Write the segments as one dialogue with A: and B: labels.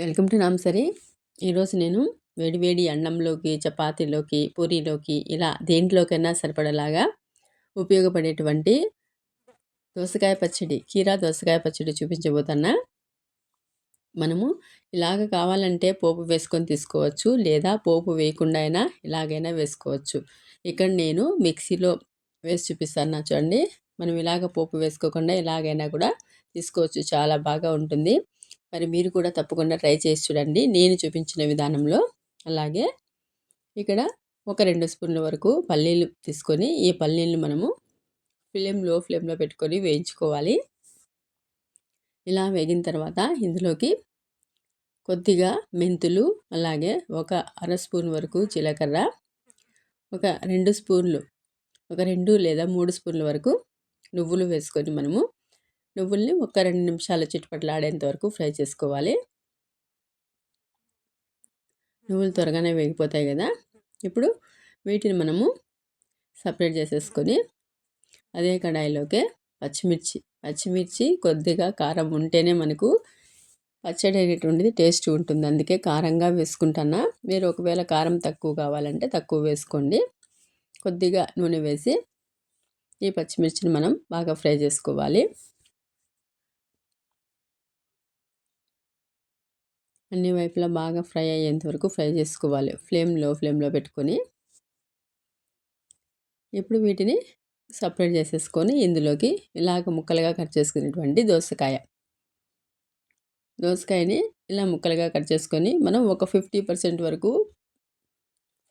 A: Welcome to నామ్సరీ. ఈరోజు నేను వేడివేడి అన్నంలోకి చపాతీలోకి పూరీలోకి ఇలా దేంట్లోకైనా సరిపడేలాగా ఉపయోగపడేటువంటి దోసకాయ పచ్చడి కీరా దోసకాయ పచ్చడి చూపించబోతున్నా. మనము ఇలాగ కావాలంటే పోపు వేసుకొని తీసుకోవచ్చు లేదా పోపు వేయకుండా అయినా ఇలాగైనా వేసుకోవచ్చు. ఇక్కడ నేను మిక్సీలో వేసి చూపిస్తాను చూడండి. మనం ఇలాగ పోపు వేసుకోకుండా ఇలాగైనా కూడా తీసుకోవచ్చు. చాలా బాగా ఉంటుంది. మరి మీరు కూడా తప్పకుండా ట్రై చేసి చూడండి. నేను చూపించిన విధానంలో. అలాగే ఇక్కడ ఒక రెండు స్పూన్ల వరకు పల్లీలు తీసుకొని ఈ పల్లీలు మనము ఫ్లేమ్లో ఫ్లేమ్లో పెట్టుకొని వేయించుకోవాలి. ఇలా వేగిన తర్వాత ఇందులోకి కొద్దిగా మెంతులు అలాగే ఒక అర స్పూన్ వరకు జీలకర్ర ఒక రెండు స్పూన్లు ఒక రెండు లేదా మూడు స్పూన్ల వరకు నువ్వులు వేసుకొని మనము నువ్వుల్ని ఒక రెండు నిమిషాలు చిట్టుపట్లాడేంత వరకు ఫ్రై చేసుకోవాలి. నువ్వులు త్వరగానే వేగిపోతాయి కదా! ఇప్పుడు వీటిని మనము సపరేట్ చేసేసుకొని అదే కడాయిలోకి పచ్చిమిర్చి పచ్చిమిర్చి కొద్దిగా కారం ఉంటేనే మనకు పచ్చడి అనేటువంటిది టేస్ట్ ఉంటుంది. అందుకే కారంగా వేసుకుంటానా? మీరు ఒకవేళ కారం తక్కువ కావాలంటే తక్కువ వేసుకోండి. కొద్దిగా నూనె వేసి ఈ పచ్చిమిర్చిని మనం బాగా ఫ్రై చేసుకోవాలి. అన్ని వైపులా బాగా ఫ్రై అయ్యేంత వరకు ఫ్రై చేసుకోవాలి. ఫ్లేమ్లో ఫ్లేమ్లో పెట్టుకొని ఇప్పుడు వీటిని సపరేట్ చేసేసుకొని ఇందులోకి ఇలాగ ముక్కలుగా కట్ చేసుకునేటువంటి దోసకాయ. దోసకాయని ఇలా ముక్కలుగా కట్ చేసుకొని మనం ఒక ఫిఫ్టీ పర్సెంట్ వరకు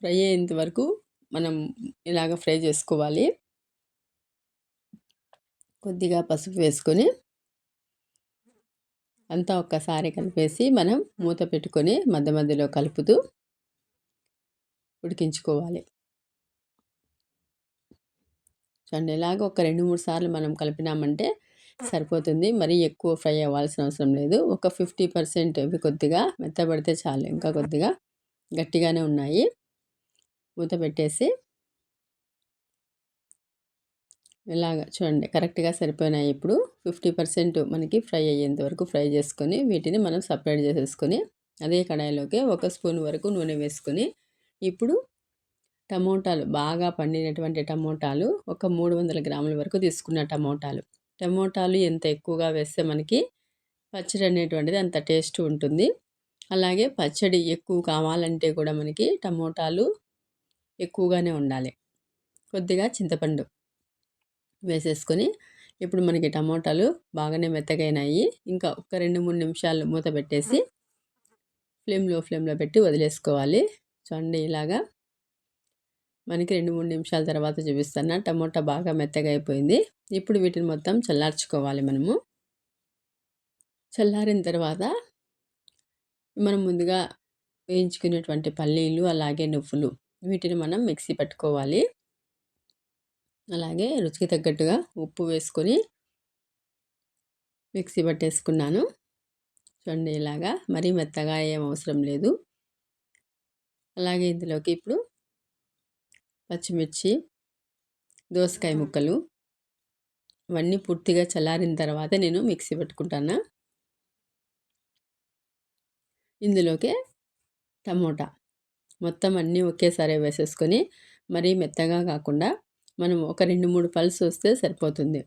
A: ఫ్రై అయ్యేంత వరకు మనం ఇలాగ ఫ్రై చేసుకోవాలి. కొద్దిగా పసుపు వేసుకొని అంతా ఒక్కసారి కలిపేసి మనం మూత పెట్టుకొని మధ్య మధ్యలో కలుపుతూ ఉడికించుకోవాలి. చూడండి ఇలాగ ఒక రెండు మూడు సార్లు మనం కలిపినామంటే సరిపోతుంది. మరీ ఎక్కువ ఫ్రై అవ్వాల్సిన అవసరం లేదు. ఒక ఫిఫ్టీ పర్సెంట్ ఇవి కొద్దిగా మెత్తబడితే చాలు. ఇంకా కొద్దిగా గట్టిగానే ఉన్నాయి. మూత పెట్టేసి ఇలాగ చూడండి కరెక్ట్గా సరిపోయినాయి. ఇప్పుడు ఫిఫ్టీ పర్సెంట్ మనకి ఫ్రై అయ్యేంత వరకు ఫ్రై చేసుకొని వీటిని మనం సపరేట్ చేసేసుకొని అదే కడాయిలోకి ఒక స్పూన్ వరకు నూనె వేసుకొని ఇప్పుడు టమోటాలు బాగా పండినటువంటి టమోటాలు ఒక మూడు వందల గ్రాముల వరకు తీసుకున్న టమోటాలు. టమోటాలు ఎంత ఎక్కువగా వేస్తే మనకి పచ్చడి అనేటువంటిది అంత టేస్ట్ ఉంటుంది. అలాగే పచ్చడి ఎక్కువ కావాలంటే కూడా మనకి టమోటాలు ఎక్కువగానే ఉండాలి. కొద్దిగా చింతపండు. వేసేసుకొని ఇప్పుడు మనకి టమోటాలు బాగానే మెత్తగైనాయి. ఇంకా ఒక రెండు మూడు నిమిషాలు మూత పెట్టేసి ఫ్లేమ్లో ఫ్లేమ్లో పెట్టి వదిలేసుకోవాలి. చూడండి ఇలాగా మనకి రెండు మూడు నిమిషాల తర్వాత చూపిస్తాను టమోటా బాగా మెత్తగా అయిపోయింది ఇప్పుడు వీటిని మొత్తం చల్లార్చుకోవాలి మనము. చల్లారిన తర్వాత మనం ముందుగా వేయించుకునేటువంటి పల్లీలు అలాగే నువ్వులు వీటిని మనం మిక్సీ పట్టుకోవాలి. అలాగే రుచికి తగ్గట్టుగా ఉప్పు వేసుకొని మిక్సీ పట్టేసుకున్నాను. చూడండి ఇలాగా మరీ మెత్తగా ఏం అవసరం లేదు. అలాగే ఇందులోకి ఇప్పుడు పచ్చిమిర్చి దోసకాయ ముక్కలు ఇవన్నీ పూర్తిగా చల్లారిన తర్వాత నేను మిక్సీ పెట్టుకుంటాను. ఇందులోకి టమోటా మొత్తం అన్నీ ఒకేసారి వేసేసుకొని మరీ మెత్తగా కాకుండా మనం ఒక రెండు మూడు పల్స్ వస్తే సరిపోతుంది.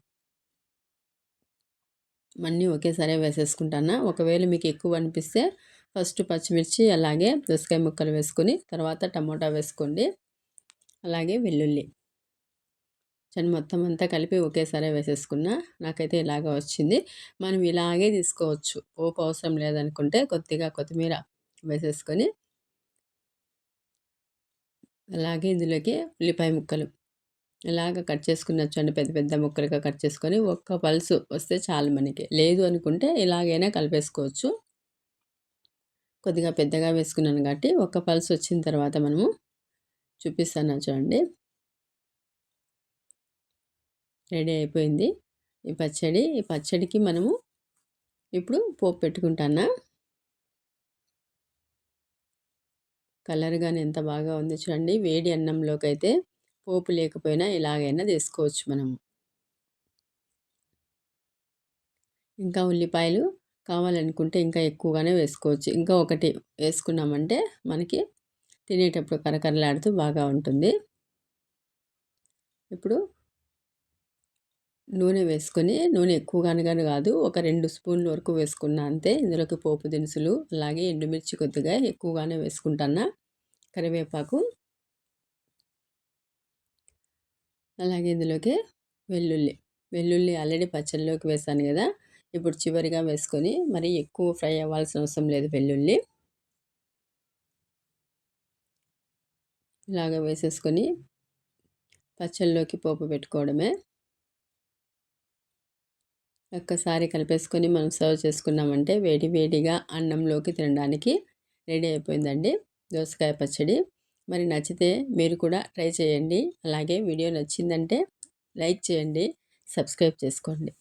A: అన్నీ ఒకేసారి వేసేసుకుంటాను? ఒకవేళ మీకు ఎక్కువ అనిపిస్తే ఫస్ట్ పచ్చిమిర్చి అలాగే దోసకాయ ముక్కలు వేసుకొని తర్వాత టమోటా వేసుకోండి. అలాగే వెల్లుల్లి. చని మొత్తం అంతా కలిపి ఒకేసారి వేసేసుకున్నా నాకైతే ఇలాగ వచ్చింది. మనం ఇలాగే తీసుకోవచ్చు. పోపు అవసరం లేదనుకుంటే కొద్దిగా కొత్తిమీర వేసేసుకొని అలాగే ఇందులోకి ఉల్లిపాయ ముక్కలు. ఇలాగ కట్ చేసుకున్నచ్చు అండి. పెద్ద పెద్ద ముక్కలుగా కట్ చేసుకొని ఒక్క పల్సు వస్తే చాలు మనకి. లేదు అనుకుంటే ఇలాగైనా కలిపేసుకోవచ్చు. కొద్దిగా పెద్దగా వేసుకున్నాను కాబట్టి ఒక్క పల్స్ వచ్చిన తర్వాత మనము చూపిస్తాను చూడండి. రెడీ అయిపోయింది. ఈ పచ్చడి ఈ పచ్చడికి మనము ఇప్పుడు పోపు పెట్టుకుంటానా? కలర్ కానీ ఎంత బాగా ఉంది చూడండి. వేడి అన్నంలోకి అయితే పోపు లేకపోయినా ఇలాగైనా చేసుకోవచ్చు మనము. ఇంకా ఉల్లిపాయలు కావాలనుకుంటే ఇంకా ఎక్కువగానే వేసుకోవచ్చు. ఇంకా ఒకటి వేసుకున్నామంటే మనకి తినేటప్పుడు కరకరలాడుతూ బాగా ఉంటుంది. ఇప్పుడు నూనె వేసుకొని నూనె ఎక్కువగానే కాదు ఒక రెండు స్పూన్ల వరకు వేసుకున్నా అంతే. ఇందులోకి పోపు దినుసులు అలాగే ఎండుమిర్చి కొద్దిగా ఎక్కువగానే వేసుకుంటాను కరివేపాకు. అలాగే ఇందులోకి వెల్లుల్లి. వెల్లుల్లి ఆల్రెడీ పచ్చళ్ళలోకి వేసాను కదా! ఇప్పుడు చివరిగా వేసుకొని మరి ఎక్కువ ఫ్రై అవ్వాల్సిన అవసరం లేదు వెల్లుల్లి. ఇలాగ వేసేసుకొని పచ్చళ్ళలోకి పోపు పెట్టుకోవడమే. ఒక్కసారి కలిపేసుకొని మనం సర్వ్ చేసుకున్నామంటే వేడి వేడిగా అన్నంలోకి తినడానికి రెడీ అయిపోయిందండి. దోసకాయ పచ్చడి. మరి నచ్చితే మీరు కూడా ట్రై చేయండి. అలాగే వీడియో నచ్చిందంటే లైక్ చేయండి సబ్స్క్రైబ్ చేసుకోండి.